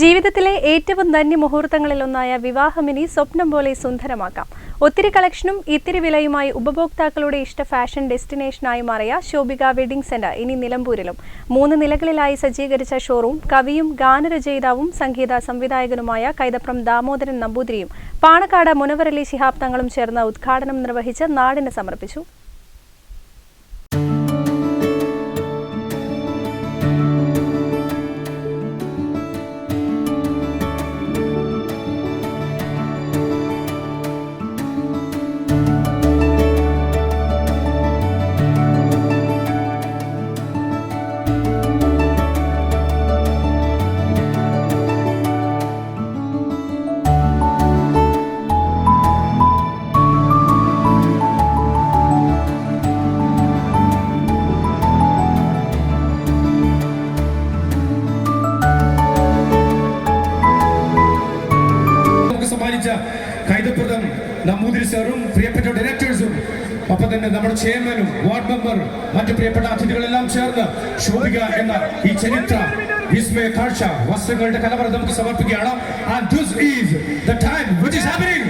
ജീവിതത്തിലെ ഏറ്റവും ധന്യ മുഹൂർത്തങ്ങളിലൊന്നായ വിവാഹമിനി സ്വപ്നം പോലെ സുന്ദരമാക്കാം. ഒത്തിരി കളക്ഷനും ഇത്തിരി വിലയുമായി ഉപഭോക്താക്കളുടെ ഇഷ്ട ഫാഷൻ ഡെസ്റ്റിനേഷനായി മാറിയ ശോഭിക വെഡിംഗ് സെന്റർ ഇനി നിലമ്പൂരിലും. മൂന്ന് നിലകളിലായി സജ്ജീകരിച്ച ഷോറൂം കവിയും ഗാനരചയിതാവും സംഗീത സംവിധായകനുമായ കൈതപ്രം ദാമോദരൻ നമ്പൂതിരിയും പാണക്കാട് മുനവരലി ശിഹാബ് തങ്ങളും ചേർന്ന് ഉദ്ഘാടനം നിർവഹിച്ച് നാടിന് സമർപ്പിച്ചു. സമ്മാനിച്ച കൈതപ്രദം. നമ്പൂതിരി സാറും പ്രിയപ്പെട്ട ഡയറക്ടേഴ്സും ഒപ്പം തന്നെ നമ്മുടെ ചെയർമാനും വാർഡ് മെമ്പർ മറ്റു പ്രിയപ്പെട്ട അതിഥികളെല്ലാം ചേർന്ന് ശോഭിക എന്ന ഈ ചരിത്ര വിസ്മയ കാഴ്ച വസ്ത്രങ്ങളുടെ കലവറ നമുക്ക് സമർപ്പിക്കുകയാണ്. And this is the time which is happening.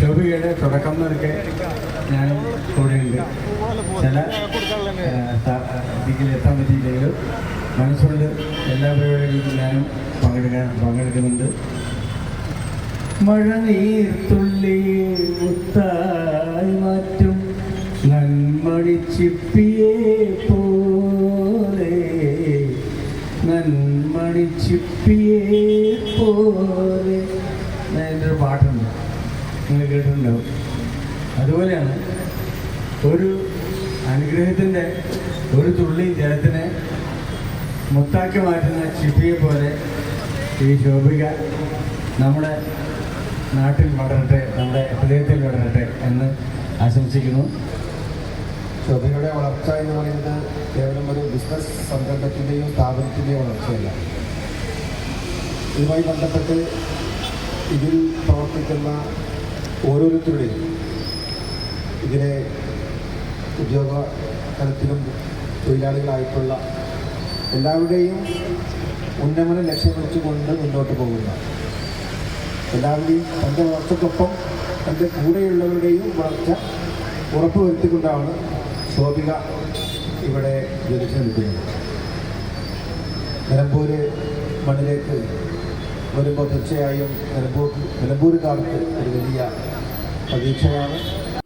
ശോഭികയുടെ തുടക്കം എന്നൊക്കെ ഞാൻ കൂടെയുണ്ട്. ചില ഇതിൽ എത്താൻ പറ്റിയില്ലെങ്കിലും മനസ്സുകൊണ്ട് എല്ലാ പരിപാടികളിലും ഞാനും പങ്കെടുക്കാൻ പങ്കെടുക്കുന്നുണ്ട്. മഴ നീർത്തുള്ളി മുത്തായി മാറ്റും. നന്മണിച്ചിപ്പിയെ പോലെ. നന്മണിച്ചിപ്പിയെ പോലെ. ഞാൻ എന്റെ പാട്ടുണ്ട്. നിങ്ങൾ കേട്ടിട്ടുണ്ടാവും. അതുപോലെയാണ് ഒരു അനുഗ്രഹത്തിന്റെ ഒരു തുള്ളി ജലത്തിനെ മുത്താക്കി മാറ്റുന്ന ചിപ്പിയെ പോലെ ഈ ശോഭിക നമ്മുടെ നാട്ടിൽ വളരട്ടെ നമ്മുടെ ഹൃദയത്തിൽ വളരട്ടെ എന്ന് ആശംസിക്കുന്നു. ശോഭയുടെ വളർച്ച എന്ന് പറയുന്നത് കേവലം ഒരു ബിസിനസ് സംരംഭത്തിന്റെയോ സ്ഥാപനത്തിന്റെയോ വളർച്ചയല്ല. ഇതുമായി ബന്ധപ്പെട്ട് ഇതിൽ പ്രവർത്തിക്കുന്ന ഓരോരുത്തരുടെയും ഇതിനെ ഉദ്യോഗ തലത്തിലും തൊഴിലാളികളായിട്ടുള്ള എല്ലാവരുടെയും ഉന്നമനം ലക്ഷ്യം വെച്ചുകൊണ്ട് മുന്നോട്ട് പോകുന്ന. എല്ലാവരുടെയും തന്റെ വളർച്ചയ്ക്കൊപ്പം തന്റെ കൂടെയുള്ളവരുടെയും വളർച്ച ഉറപ്പുവരുത്തിക്കൊണ്ടാണ് ശോഭിക ഇവിടെ ജനിച്ചു നിൽക്കുന്നത് നിലമ്പൂര് മണ്ണിലേക്ക് വരുമ്പോൾ തീർച്ചയായും നിലമ്പൂർ നിലമ്പൂരുകാർക്ക് ഒരു വലിയ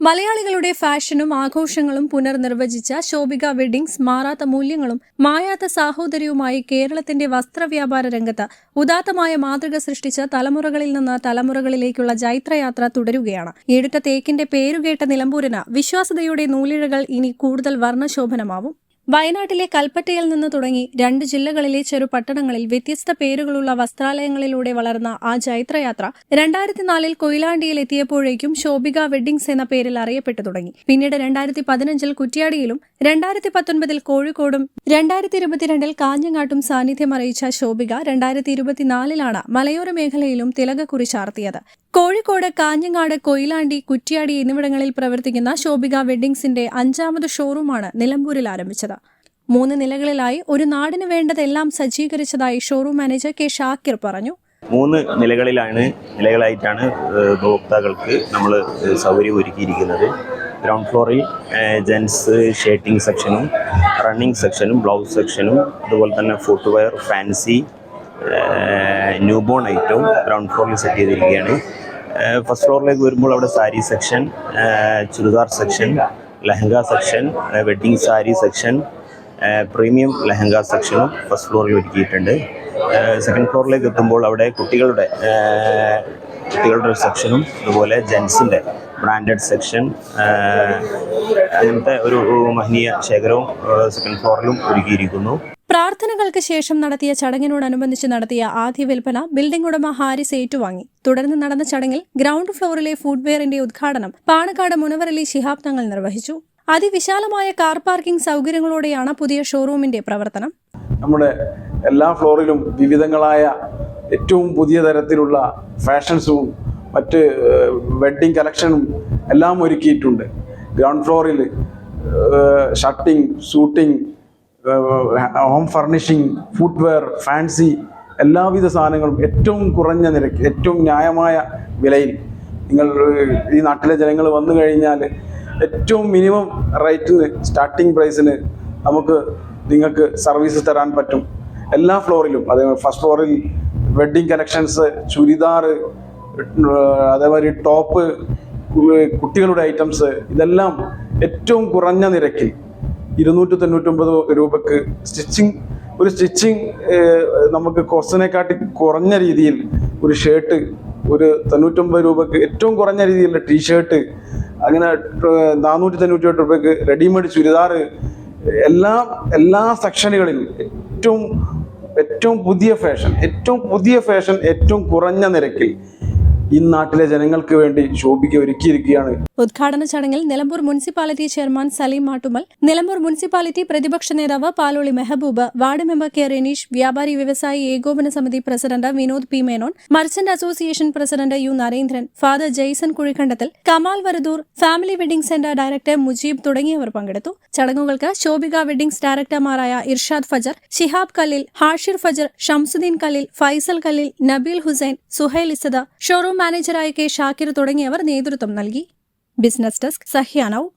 മലയാളികളുടെ ഫാഷനും ആഘോഷങ്ങളും പുനർനിർവചിച്ച ശോഭിക വെഡിങ്സ് മാറാത്ത മൂല്യങ്ങളും മായാത്ത സാഹോദര്യവുമായി കേരളത്തിന്റെ വസ്ത്രവ്യാപാര രംഗത്ത് ഉദാത്തമായ മാതൃക സൃഷ്ടിച്ച തലമുറകളിൽ നിന്ന് തലമുറകളിലേക്കുള്ള ജൈത്രയാത്ര തുടരുകയാണ്. എടുത്ത തേക്കിന്റെ പേരുകേട്ട നിലമ്പൂരിന് വിശ്വാസതയുടെ നൂലിഴകൾ ഇനി കൂടുതൽ വർണശോഭനമാവും. വയനാട്ടിലെ കൽപ്പറ്റയിൽ നിന്ന് തുടങ്ങി രണ്ട് ജില്ലകളിലെ ചെറു പട്ടണങ്ങളിൽ വ്യത്യസ്ത പേരുകളുള്ള വസ്ത്രാലയങ്ങളിലൂടെ വളർന്ന ആ ജൈത്രയാത്ര രണ്ടായിരത്തി നാലിൽ കൊയിലാണ്ടിയിൽ എത്തിയപ്പോഴേക്കും ശോഭിക വെഡ്ഡിങ്സ് എന്ന പേരിൽ അറിയപ്പെട്ടു തുടങ്ങി. പിന്നീട് രണ്ടായിരത്തി പതിനഞ്ചിൽ കുറ്റ്യാടിയിലും രണ്ടായിരത്തി പത്തൊൻപതിൽ കോഴിക്കോടും രണ്ടായിരത്തി ഇരുപത്തിരണ്ടിൽ കാഞ്ഞങ്ങാട്ടും സാന്നിധ്യം അറിയിച്ച ശോഭിക രണ്ടായിരത്തി ഇരുപത്തിനാലിലാണ് മലയോര മേഖലയിലും തിലകക്കുറി ചാർത്തിയത്. കോഴിക്കോട് കാഞ്ഞങ്ങാട് കൊയിലാണ്ടി കുറ്റ്യാടി എന്നിവിടങ്ങളിൽ പ്രവർത്തിക്കുന്ന ശോഭിക വെഡ്ഡിങ്സിന്റെ അഞ്ചാമത് ഷോറൂമാണ് നിലമ്പൂരിൽ ആരംഭിച്ചത്. മൂന്ന് നിലകളിലായി ഒരു നാടിന് വേണ്ടതെല്ലാം സജ്ജീകരിച്ചതായി ഷോറൂം മാനേജർ കെ ഷാക്കിർ പറഞ്ഞു. മൂന്ന് നിലകളിലാണ് നിലകളായിട്ടാണ് ഉപഭോക്താക്കൾക്ക് നമ്മൾ സൗകര്യം ഒരുക്കിയിരിക്കുന്നത്. ഗ്രൗണ്ട് ഫ്ലോറിൽ ജെൻസ് ഷേട്ടിംഗ് സെക്ഷനും റണ്ണിംഗ് സെക്ഷനും ബ്ലൗസ് സെക്ഷനും അതുപോലെ തന്നെ ഫുട്വെയർ ഫാൻസി ന്യൂബോൺ ഐറ്റവും ഗ്രൗണ്ട് ഫ്ലോറിൽ സെറ്റ് ചെയ്തിരിക്കുകയാണ്. ഫസ്റ്റ് ഫ്ലോറിലേക്ക് വരുമ്പോൾ അവിടെ sari section churidar section lehenga section wedding sari section premium lehenga സെക്ഷനും ഫസ്റ്റ് ഫ്ലോറിൽ ഒരുക്കിയിട്ടുണ്ട്. സെക്കൻഡ് ഫ്ലോറിലേക്ക് എത്തുമ്പോൾ അവിടെ കുട്ടികളുടെ കുട്ടികളുടെ ഒരു സെക്ഷനും അതുപോലെ ജെൻസിന്റെ ബ്രാൻഡഡ് സെക്ഷൻ അങ്ങനത്തെ ഒരു മഹനീയ ശേഖരവും സെക്കൻഡ് ഫ്ലോറിലും ഒരുക്കിയിരിക്കുന്നു. പ്രാർത്ഥനകൾക്ക് ശേഷം നടത്തിയ ചടങ്ങിനോടനുബന്ധിച്ച് നടത്തിയ ആദ്യ വിൽപ്പന ബിൽഡിംഗ് ഉടമ ഹാരിസ് ഏറ്റുവാങ്ങി. തുടർന്ന് നടന്ന ചടങ്ങിൽ ഗ്രൗണ്ട് ഫ്ലോറിലെ ഫുഡ്വെയറിന്റെ ഉദ്ഘാടനം പാണക്കാട് മുനവറലി ശിഹാബ് തങ്ങൾ നിർവഹിച്ചു. അതിവിശാലമായ കാർ പാർക്കിംഗ് സൗകര്യങ്ങളോടെയാണ് പുതിയ ഷോറൂമിന്റെ പ്രവർത്തനം. നമ്മുടെ എല്ലാ ഫ്ലോറിലും വിവിധങ്ങളായ ഏറ്റവും പുതിയ തരത്തിലുള്ള ഫാഷൻസും മറ്റ് വെഡ്ഡിംഗ് കളക്ഷനും എല്ലാം ഒരുക്കിയിട്ടുണ്ട്. ഗ്രൗണ്ട് ഫ്ലോറിൽ shirting suiting home furnishing footwear fancy എല്ലാവിധ സാധനങ്ങളും ഏറ്റവും കുറഞ്ഞ നിരക്ക് ഏറ്റവും ന്യായമായ വിലയിൽ നിങ്ങൾ ഈ നാട്ടിലെ ജനങ്ങൾ വന്നു കഴിഞ്ഞാൽ ഏറ്റവും മിനിമം റേറ്റിന് സ്റ്റാർട്ടിംഗ് പ്രൈസിന് നമുക്ക് നിങ്ങൾക്ക് സർവീസ് തരാൻ പറ്റും. എല്ലാ ഫ്ലോറിലും അതേ ഫസ്റ്റ് ഫ്ലോറിൽ വെഡ്ഡിങ് കളക്ഷൻസ് ചുരിദാർ അതേമാതിരി ടോപ്പ് കുട്ടികളുടെ ഐറ്റംസ് ഇതെല്ലാം ഏറ്റവും കുറഞ്ഞ നിരക്കിൽ ഇരുന്നൂറ്റി തൊണ്ണൂറ്റൊമ്പത് രൂപക്ക് സ്റ്റിച്ചിങ് ഒരു സ്റ്റിച്ചിങ് നമുക്ക് കോസ്റ്റിനെക്കാട്ടി കുറഞ്ഞ രീതിയിൽ ഒരു ഷർട്ട് ഒരു തൊണ്ണൂറ്റൊമ്പത് രൂപക്ക് ഏറ്റവും കുറഞ്ഞ രീതിയിലുള്ള ടീഷർട്ട് അങ്ങനെ നാനൂറ്റി തൊണ്ണൂറ്റി എട്ട് രൂപയ്ക്ക് റെഡിമെയ്ഡ് ചുരിദാർ എല്ലാ എല്ലാ സെക്ഷനുകളിലും ഏറ്റവും ഏറ്റവും പുതിയ ഫാഷൻ ഏറ്റവും പുതിയ ഫാഷൻ ഏറ്റവും കുറഞ്ഞ നിരക്കിൽ ഈ നാട്ടിലെ ജനങ്ങൾക്ക് വേണ്ടി ശോഭിക്ക് ഒരുക്കിയിരിക്കുകയാണ്. ഉദ്ഘാടന ചടങ്ങിൽ Nilambur municipality chairman Saleem Mattumal Nilambur municipality പ്രതിപക്ഷ നേതാവ് Paloli Mehaboob ward member K Renish വ്യാപാരി വ്യവസായി ഏകോപന സമിതി president Vinod P Menon merchant association president U Narendran father Jaison Kuzhikandathil Kamal Varadoor family wedding centre director Mujeeb തുടങ്ങിയവർ പങ്കെടുത്തു. ചടങ്ങുകൾക്ക് Shobhika weddings ഡയറക്ടർമാരായ Irshad ഫജർ ഷിഹാബ് കല്ലിൽ ഹാഷിർ ഫജർ ഷംസുദ്ദീൻ കല്ലിൽ ഫൈസൽ കല്ലിൽ നബീൽ ഹുസൈൻ സുഹൈൽ ഇസദ ഷോറൂം മാനേജറായ കെ ഷാക്കിർ തുടങ്ങിയവർ നേതൃത്വം നൽകി. Business desk സഹ്യാനവ്